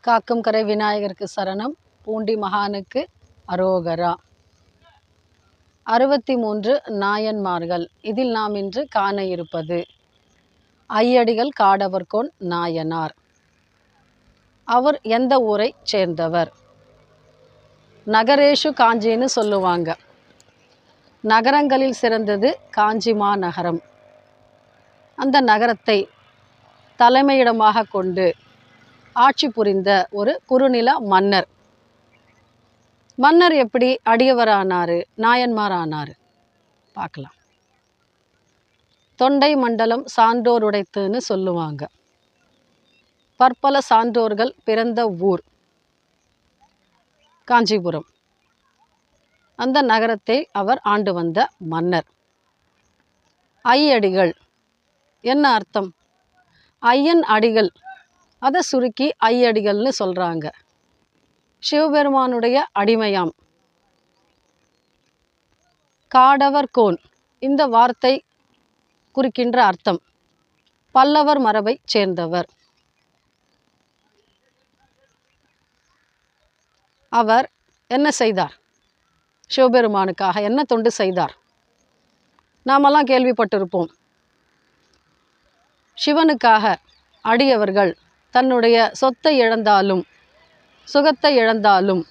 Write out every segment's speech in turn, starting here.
காக்கும் கரை விநாயகருக்கு சரணம். பூண்டி மகானுக்கு அரோகரா. அறுபத்தி மூன்று நாயன்மார்கள். இதில் நாம் இன்று காண இருப்பது ஐயடிகள் காடவர்கோன் நாயனார். அவர் எந்த ஊரைச் சேர்ந்தவர்? நகரேஷு காஞ்சின்னு சொல்லுவாங்க. நகரங்களில் சிறந்தது காஞ்சி மாநகரம் அந்த நகரத்தை தலைமையிடமாக கொண்டு ஆட்சி புரிந்த ஒரு குறுநில மன்னர். மன்னர் எப்படி அடியவரானாரு நாயன்மார் பார்க்கலாம். தொண்டை மண்டலம் சான்றோர் உடைத்துன்னு சொல்லுவாங்க. பற்பல சான்றோர்கள் பிறந்த ஊர் காஞ்சிபுரம். அந்த நகரத்தை அவர் ஆண்டு வந்த மன்னர். ஐயடிகள் என்ன அர்த்தம்? ஐயன் அடிகள் அதை சுருக்கி ஐயடிகள்னு சொல்கிறாங்க சிவபெருமானுடைய அடிமையாம். காடவர் கோன். இந்த வார்த்தை குறிக்கின்ற அர்த்தம். பல்லவர் மரபைச் சேர்ந்தவர். அவர் என்ன செய்தார்? சிவபெருமானுக்காக என்ன தொண்டு செய்தார்? நாமெல்லாம் கேள்விப்பட்டிருப்போம். சிவனுக்காக அடியவர்கள் தன்னுடைய சொத்தை இழந்தாலும் சுகத்தை இழந்தாலும்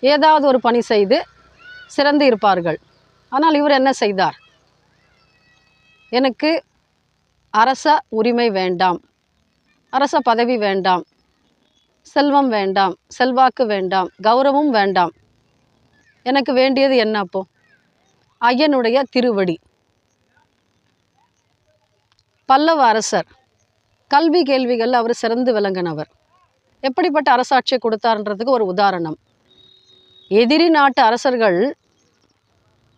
ஏதாவது ஒரு பணி செய்து சிறந்து இருப்பார்கள். ஆனால் இவர் என்ன செய்தார்? எனக்கு அரச உரிமை வேண்டாம் அரச பதவி வேண்டாம் செல்வம் வேண்டாம் செல்வாக்கு வேண்டாம் கௌரவம் வேண்டாம். எனக்கு வேண்டியது என்ன அப்போ? ஐயனுடைய திருவடி. பல்லவ அரசர் கல்வி கேள்விகளில் அவர் சிறந்து விளங்கினவர். எப்படிப்பட்ட அரசாட்சியை கொடுத்தாருன்றதுக்கு ஒரு உதாரணம். எதிரி நாட்டு அரசர்கள்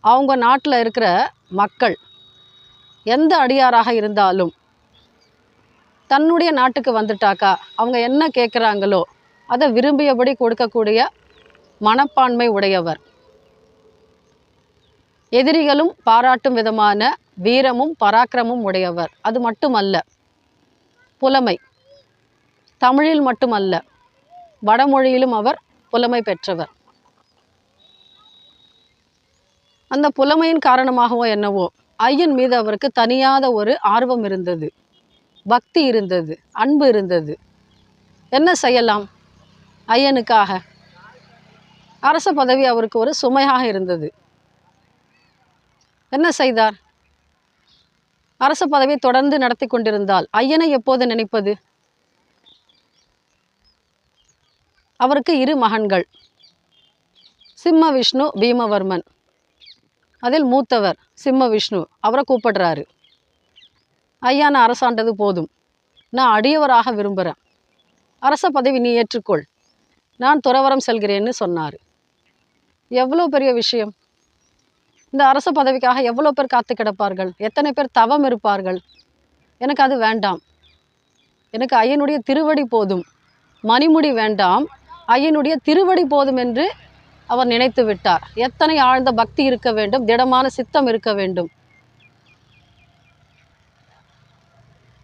அவங்க நாட்டில் இருக்கிற மக்கள் எந்த அடியாராக இருந்தாலும் தன்னுடைய நாட்டுக்கு வந்துட்டாக்கா அவங்க என்ன கேட்குறாங்களோ அதை விரும்பியபடி கொடுக்கக்கூடிய மனப்பான்மை உடையவர். எதிரிகளும் பாராட்டும் விதமான வீரமும் பராக்கிரமும் உடையவர். அது மட்டுமல்ல புலமை. தமிழில் மட்டுமல்ல வடமொழியிலும் அவர் புலமை பெற்றவர். அந்த புலமையின் காரணமாகவோ என்னவோ ஐயன் மீது அவருக்கு தனியாத ஒரு ஆர்வம் இருந்தது. பக்தி இருந்தது அன்பு இருந்தது. என்ன செய்யலாம்? ஐயனுக்காக. அரச பதவி அவருக்கு ஒரு சுமையாக இருந்தது. என்ன செய்தார்? அரச பதவியை தொடர்ந்து நடத்தி கொண்டிருந்தால் ஐயனை எப்போது நினைப்பது? அவருக்கு இரு மகன்கள். சிம்ம விஷ்ணு பீமவர்மன். அதில் மூத்தவர் சிம்ம விஷ்ணு. அவரை கூப்பிடுறாரு. ஐயா நான் அரசாண்டது போதும். நான் அடியவராக விரும்புகிறேன் அரச பதவி நீ ஏற்றுக்கொள். நான் துறவரம் செல்கிறேன்னு சொன்னார். எவ்வளோ பெரிய விஷயம்? இந்த அரச பதவிக்காக எவ்வளோ பேர் காத்து கிடப்பார்கள்? எத்தனை பேர் தவம் இருப்பார்கள்? எனக்கு அது வேண்டாம். எனக்கு ஐயனுடைய திருவடி போதும். மணிமுடி வேண்டாம். ஐயனுடைய திருவடி போதும் என்று அவர் நினைத்து விட்டார். எத்தனை ஆழ்ந்த பக்தி இருக்க வேண்டும்? திடமான சித்தம் இருக்க வேண்டும்.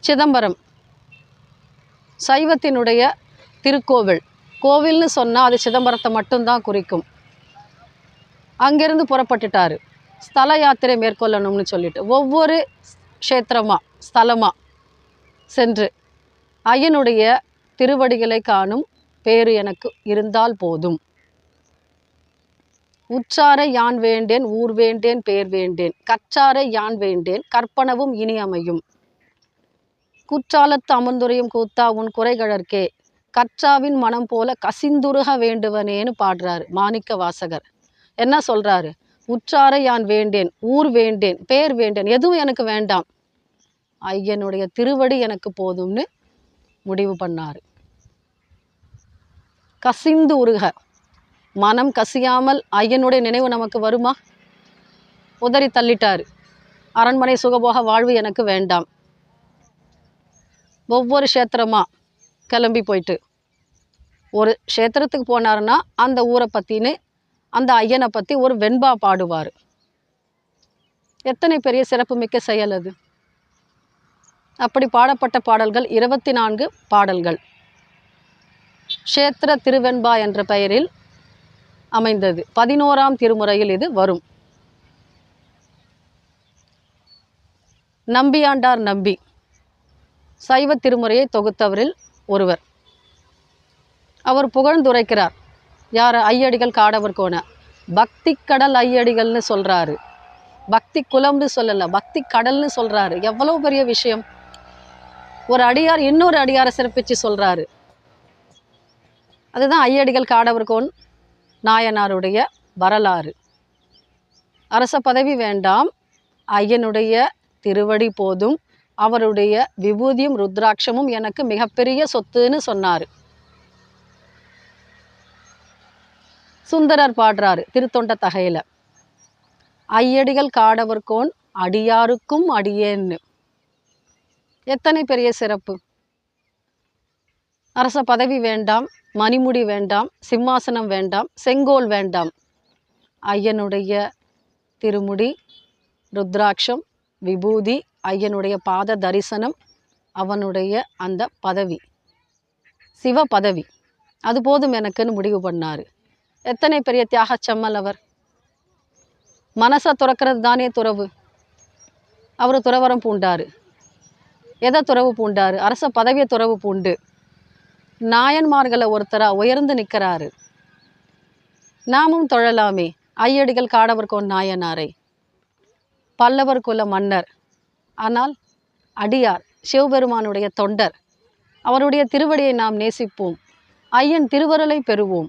சிதம்பரம். சைவத்தினுடைய திருக்கோவில். கோவில்னு சொன்னால் அது சிதம்பரத்தை மட்டும்தான் குறிக்கும். அங்கிருந்து புறப்பட்டுட்டாரு. ஸ்தல யாத்திரை மேற்கொள்ளணும்னு சொல்லிட்டு ஒவ்வொரு க்ஷேத்திரமா ஸ்தலமாக சென்று ஐயனுடைய திருவடிகளை காணும் பேறு எனக்கு இருந்தால் போதும். உச்சார யான் வேண்டேன் ஊர் வேண்டேன் பேர் வேண்டேன். கற்றார யான் வேண்டேன் கற்பனவும் இனி அமையும். குற்றாலத்து அமர்ந்துரையும் கூத்தா உன் குறைகழற்கே கற்றாவின் மனம் போல கசிந்துருக வேண்டுவனேன்னு பாடுறாரு மாணிக்க வாசகர் என்ன சொல்றாரு? உற்றார யான் வேண்டேன் ஊர் வேண்டேன் பேர் வேண்டேன் எதுவும் எனக்கு வேண்டாம். ஐயனுடைய திருவடி எனக்கு போதும்னு முடிவு பண்ணார். கசிந்து உருக. மனம் கசியாமல் ஐயனுடைய நினைவு நமக்கு வருமா? உதறி தள்ளிட்டார். அரண்மனை சுகபோக வாழ்வு எனக்கு வேண்டாம். ஒவ்வொரு க்ஷேத்திரமா கிளம்பி போயிட்டு. ஒரு க்ஷேத்திரத்துக்கு போனாருன்னா அந்த ஊரை பற்றினு அந்த ஐயனை பற்றி ஒரு வெண்பா பாடுவார். எத்தனை பெரிய சிறப்புமிக்க செயல் அது. அப்படி பாடப்பட்ட பாடல்கள் இருபத்தி நான்கு பாடல்கள். க்ஷேத்திர திருவெண்பா என்ற பெயரில் அமைந்தது. பதினோராம் திருமுறையில் இது வரும். நம்பியாண்டார் நம்பி. சைவ திருமுறையை தொகுத்தவரில் ஒருவர். அவர் புகழ்ந்துரைக்கிறார். யார் ஐயடிகள் காடவர் கோண பக்தி கடல் ஐயடிகள்னு சொல்கிறாரு பக்தி குலம்னு சொல்லலை பக்தி கடல்னு சொல்கிறாரு எவ்வளோ பெரிய விஷயம். ஒரு அடியார் இன்னொரு அடியாரை சிறப்பிச்சு சொல்கிறாரு அதுதான் ஐயடிகள் காடவர் கோன் நாயனாருடைய வரலாறு. அரச பதவி வேண்டாம். ஐயனுடைய திருவடி போதும். அவருடைய விபூதியும் ருத்ராட்சமும் எனக்கு மிகப்பெரிய சொத்துன்னு சொன்னார். சுந்தரர் பாடுறாரு திருத்தொண்ட தகையில. ஐயடிகள் காடவர்கோன் அடியாருக்கும் அடியேன்னு. எத்தனை பெரிய சிறப்பு. அரச பதவி வேண்டாம் மணிமுடி வேண்டாம் சிம்மாசனம் வேண்டாம் செங்கோல் வேண்டாம். ஐயனுடைய திருமுடி ருத்ராட்சம் விபூதி ஐயனுடைய பாத தரிசனம் அவனுடைய அந்த பதவி. சிவ பதவி. அது போதும் எனக்குன்னு முடிவு பண்ணார். எத்தனை பெரிய தியாகச் செம்மல் அவர்? மனசை துறக்கிறது தானே துறவு. அவர் துறவரம் பூண்டார். எதை துறவு பூண்டார்? அரச பதவியை துறவு பூண்டு. நாயன்மார்களை ஒருத்தராக உயர்ந்து நிற்கிறாரு. நாமும் தொழலாமே. ஐயடிகள் காடவர் நாயனாரை. பல்லவர் குல மன்னர். ஆனால் அடியார் சிவபெருமானுடைய தொண்டர். அவருடைய திருவடியை நாம் நேசிப்போம். ஐயன் திருவருளை பெறுவோம்.